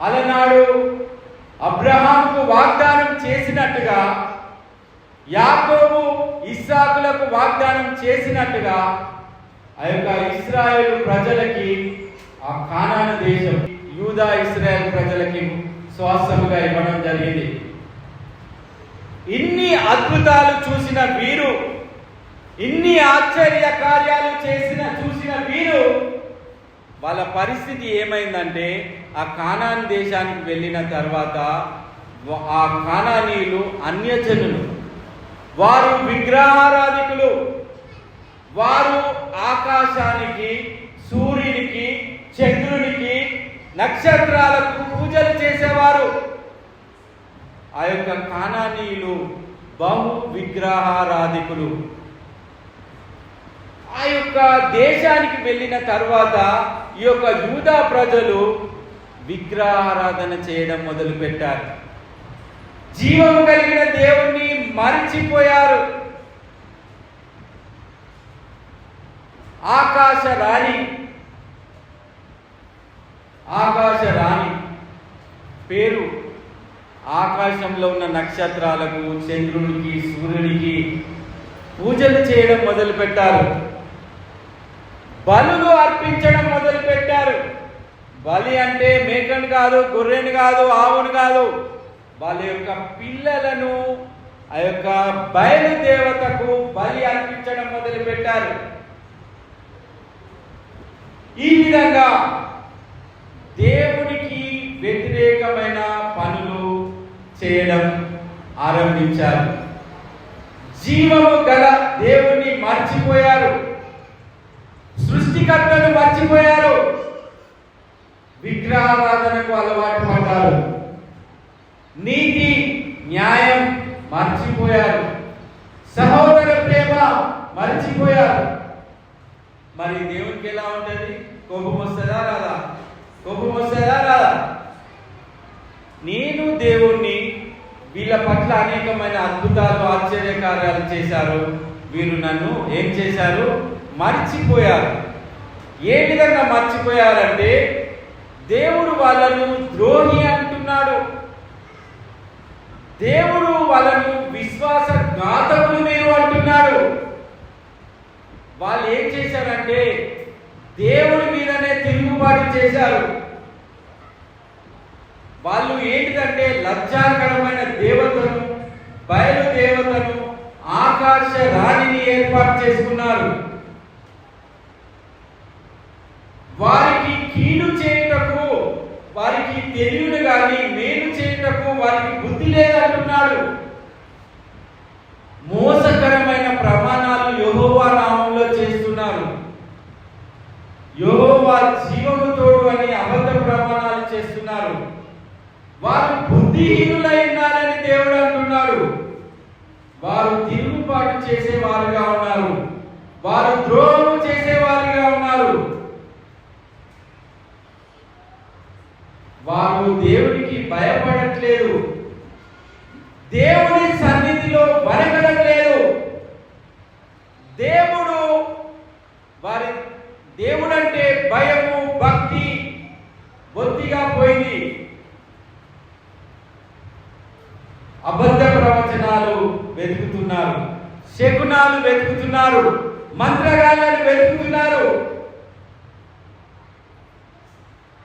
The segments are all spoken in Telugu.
అలనాడు అబ్రహాంకు వాగ్దానం చేసినట్టుగా యాకోబు ఇస్సాకులకు వాగ్దానం చేసినట్టుగా ఆ యొక్క ఇస్రాయేల్ ప్రజలకి ఆ కానాన దేశం యూదా ఇస్రాయేల్ ప్రజలకి స్వాస్థముగా ఇవ్వడం జరిగింది. ఇన్ని అద్భుతాలు చూసిన వీరు ఇన్ని ఆశ్చర్య కార్యాలు చేసిన చూసిన వీరు వాళ్ళ పరిస్థితి ఏమైందంటే ఆ కానాన్ దేశానికి వెళ్ళిన తర్వాత ఆ కానానీయులు అన్యజనులు. వారు విగ్రహారాధికులు. వారు ఆకాశానికి సూర్యునికి చంద్రునికి నక్షత్రాలకు పూజలు చేసేవారు. ఆ యొక్క కానానీయులు బహు విగ్రహారాధికులు. ఆ యొక్క దేశానికి వెళ్ళిన తర్వాత ఈ యొక్క యూదా ప్రజలు విగ్రహారాధన చేయడం మొదలుపెట్టారు. జీవం కలిగిన దేవుణ్ణి మరిచిపోయారు. ఆకాశ రాణి ఆకాశ రాణి పేరు ఆకాశంలో ఉన్న నక్షత్రాలకు చంద్రునికి సూర్యునికి పూజలు చేయడం మొదలుపెట్టారు. బలులు అర్పించడం మొదలు పెట్టారు బలి అంటే మేకను కాదు గొర్రెను కాదు ఆవును కాదు. వాళ్ళ యొక్క పిల్లలను ఆ యొక్క బయలుదేవతకు బలి అర్పించడం మొదలు పెట్టారు ఈ విధంగా దేవునికి వ్యతిరేకమైన పనులు చేయడం ఆరంభించారు. జీవము గల దేవుణ్ణి మర్చిపోయారు. సృష్టికర్తను మర్చిపోయారు. విగ్రహారాధనకు అలవాటు పడ్డారు. నీతి న్యాయం మర్చిపోయారు. సహోదర ప్రేమ మర్చిపోయారు. మరి దేవునికి ఎలా ఉంటుంది? కోపం వస్తుందా రాదా? కోపం వస్తుందా రాదా? నేను దేవుణ్ణి వీళ్ళ పట్ల అనేకమైన అద్భుతాలు ఆశ్చర్యకార్యాలు చేశారు. వీరు నన్ను ఏం చేశారు? మర్చిపోయారు. ఏ విధంగా మర్చిపోయారంటే దేవుడు వాళ్ళను ద్రోహి అంటున్నాడు. దేవుడు వాళ్ళను విశ్వాస ఘాతకులు మీరు అంటున్నాడు వాళ్ళు ఏం చేశారంటే దేవుడి మీదనే తిరుగుబాటు చేశారు. వాళ్ళు ఏంటిదంటే లజ్జాకరమైన దేవతను బయలు దేవతను ఆకాశ రాణిని ఏర్పాటు చేసుకున్నారు. వారికి కీడు చేయుటకు వారికి తెలియదు కానీ మేలు చేయుటకు వారికి బుద్ధి లేదంటున్నాడు. మోసకరమైన ప్రమాణాలు యహోవా నామంలో చేస్తున్నారు. యహోవా జీవము తోడు అని అబద్ధ ప్రమాణాలు చేస్తున్నారు. వారు బుద్ధిహీనులై ఉన్నారని దేవుడు అంటున్నాడు. వారు తిరుగుబాటు చేసేవారుగా ఉన్నారు. వారు ద్రోహం చేసేవారు ఉన్నారు వారు దేవునికి భయపడట్లేదు. దేవుని సన్నిధిలో వరగడట్లేదు దేవుడు వారి దేవుడంటే భయము భక్తి బొత్తిగా పోయింది. అబద్ధ ప్రవచనాలు వెతుకుతున్నారు. శకునాలు వెతుకుతున్నారు. మంత్రగాళ్ళను వెతుకుతున్నారు.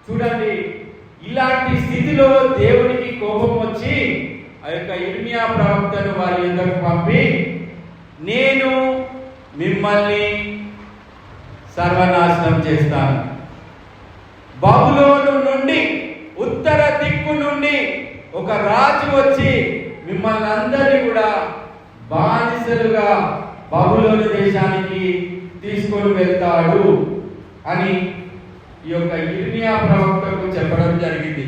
చూడండి ఇలాంటి స్థితిలో దేవునికి కోపం వచ్చి ఆ యొక్క ఇర్మియా ప్రవక్తను వారి యుద్ధకు పంపి నేను మిమ్మల్ని సర్వనాశనం చేస్తాను. బబులోను నుండి ఉత్తర దిక్కు నుండి ఒక రాజు వచ్చి మిమ్మల్ని అందరినీ కూడా బానిసలుగా బబులోను దేశానికి తీసుకొని వెళ్తాడు అని ఈ యొక్క ఇర్మియా ప్రవక్తకు చెప్పడం జరిగింది.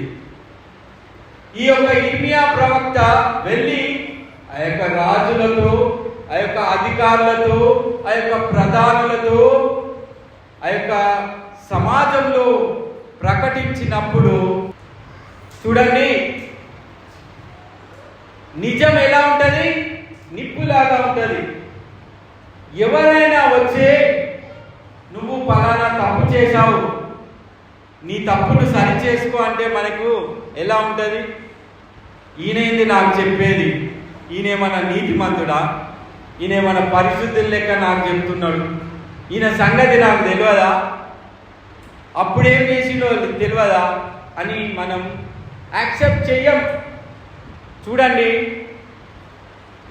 ఈ యొక్క ఇర్మియా ప్రవక్త వెళ్ళి ఆ యొక్క రాజులతో ఆ యొక్క అధికారులతో ఆ యొక్క ప్రధానులతో ఆ యొక్క సమాజంలో ప్రకటించినప్పుడు చూడండి నిజం ఎలా ఉంటుంది? నిప్పులాగా ఉంటుంది. ఎవరైనా వచ్చే నువ్వు పలానా తప్పు చేశావు తప్పును సరి చేసుకో అంటే మనకు ఎలా ఉంటుంది? ఈయనేంది నాకు చెప్పేది? ఈయనేమన్నా నీతిమంతుడా? ఈయనేమన్నా పరిశుద్ధుల లెక్క నాకు చెప్తున్నాడు. ఈయన సంగతి నాకు తెలియదా? అప్పుడేం చేసిండో తెలియదా? అని మనం యాక్సెప్ట్ చెయ్యం. చూడండి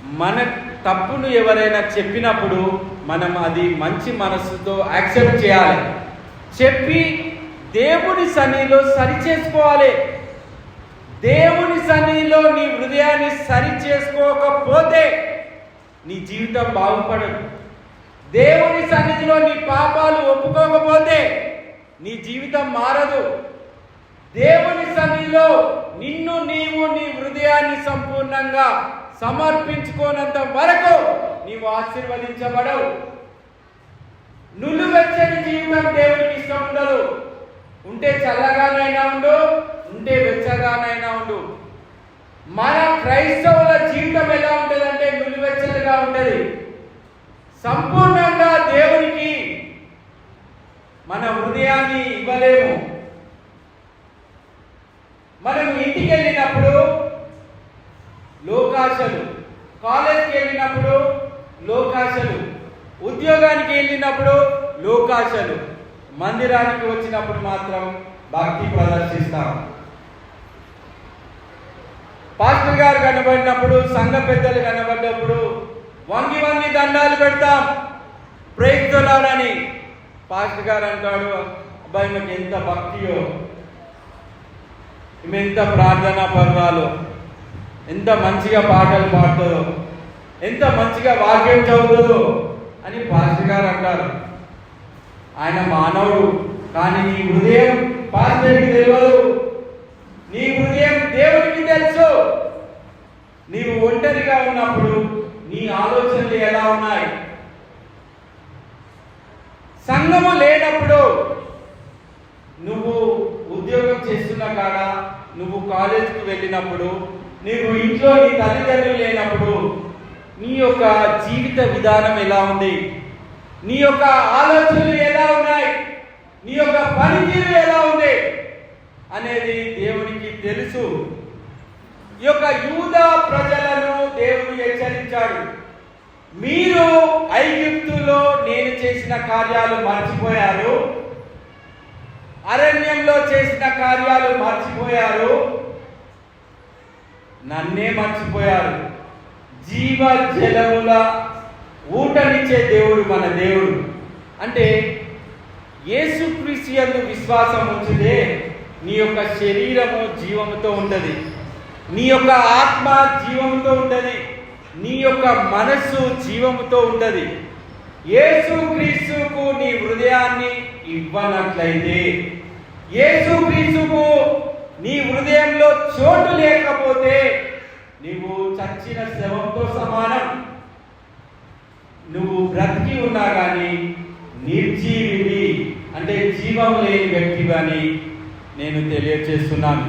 మన తప్పును ఎవరైనా చెప్పినప్పుడు మనం అది మంచి మనస్సుతో యాక్సెప్ట్ చేయాలి. చెప్పి దేవుని సన్నిలో సరి చేసుకోవాలి దేవుని సన్నిలో నీ హృదయాన్ని సరి చేసుకోకపోతే నీ జీవితం బాగుపడదు. దేవుని సన్నిధిలో నీ పాపాలు ఒప్పుకోకపోతే నీ జీవితం మారదు. దేవుని సన్నిధిలో నిన్ను నీవు నీ హృదయాన్ని సంపూర్ణంగా సమర్పించుకోనంత వరకు నీవు ఆశీర్వదించబడవు. నులువెచ్చని జీవితం దేవునికి ఇష్టం ఉండదు ఉంటే చల్లగానైనా ఉండు ఉంటే వెచ్చగానైనా ఉండు. మన క్రైస్తవుల జీవితం ఎలా ఉంటుందంటే నులివెచ్చలుగా ఉంటుంది సంపూర్ణంగా దేవునికి మన హృదయాన్ని ఇవ్వలేము. మనం ఇంటికి వెళ్ళినప్పుడు లోకాశలు కాలేజ్కి వెళ్ళినప్పుడు లోకాశలు ఉద్యోగానికి వెళ్ళినప్పుడు లోకాశలు. మందిరానికి వచ్చినప్పుడు మాత్రం భక్తి ప్రదర్శిస్తాం. పాస్టర్ గారు కనబడినప్పుడు సంఘ పెద్దలు కనబడినప్పుడు వంగి వంగి దండాలు పెడతాం. ప్రయత్నాలని పాస్టర్ గారు అంటాడు అబ్బాయి మాకు ఎంత భక్తియో ఈమె ఎంత ప్రార్థన పర్వాలో ఎంత మంచిగా పాటలు పాడుతుందో ఎంత మంచిగా వాక్యం చదువుతుందో అని పాస్టర్ గారు అంటారు. ఆయన మానవుడు. కానీ నీ హృదయం పాస్టర్కి తెలియదు నీ హృదయం దేవునికి తెలుసు. నీవు ఒంటరిగా ఉన్నప్పుడు నీ ఆలోచనలు ఎలా ఉన్నాయి? సంఘము లేనప్పుడు నువ్వు ఉద్యోగం చేస్తున్న కాడ నువ్వు కాలేజీకి వెళ్ళినప్పుడు నీవు ఇంట్లో నీ తల్లిదండ్రులు లేనప్పుడు నీ యొక్క జీవిత విధానం ఎలా ఉంది? నీ యొక్క ఆలోచనలు ఎలా ఉన్నాయి? నీ యొక్క పనితీరు ఎలా ఉంది? అనేది దేవునికి తెలుసు. ఈ యొక్క యూదా ప్రజలను దేవుడు హెచ్చరించాడు. మీరు ఐగుప్తులో నేను చేసిన కార్యాలు మర్చిపోయారు? అరణ్యంలో చేసిన కార్యాలు మర్చిపోయారు? నన్నే మర్చిపోయారు. జీవ జలముల ఊటనిచ్చే దేవుడు మన దేవుడు. అంటే యేసు యందు విశ్వాసం ఉంచితే నీ యొక్క శరీరము జీవముతో ఉండదు నీ యొక్క ఆత్మ జీవముతో ఉండదు నీ యొక్క మనస్సు జీవముతో ఉండదు యేసు క్రీస్తుకు నీ హృదయాన్ని ఇవ్వనట్లయితే యేసుక్రీస్తుకు నీ హృదయంలో చోటు లేకపోతే నీవు చచ్చిన శవంతో సమానం. బ్రతికి ఉన్నా కానీ నిర్జీవివి అంటే జీవం లేని వ్యక్తివని నేను తెలియజేస్తున్నాను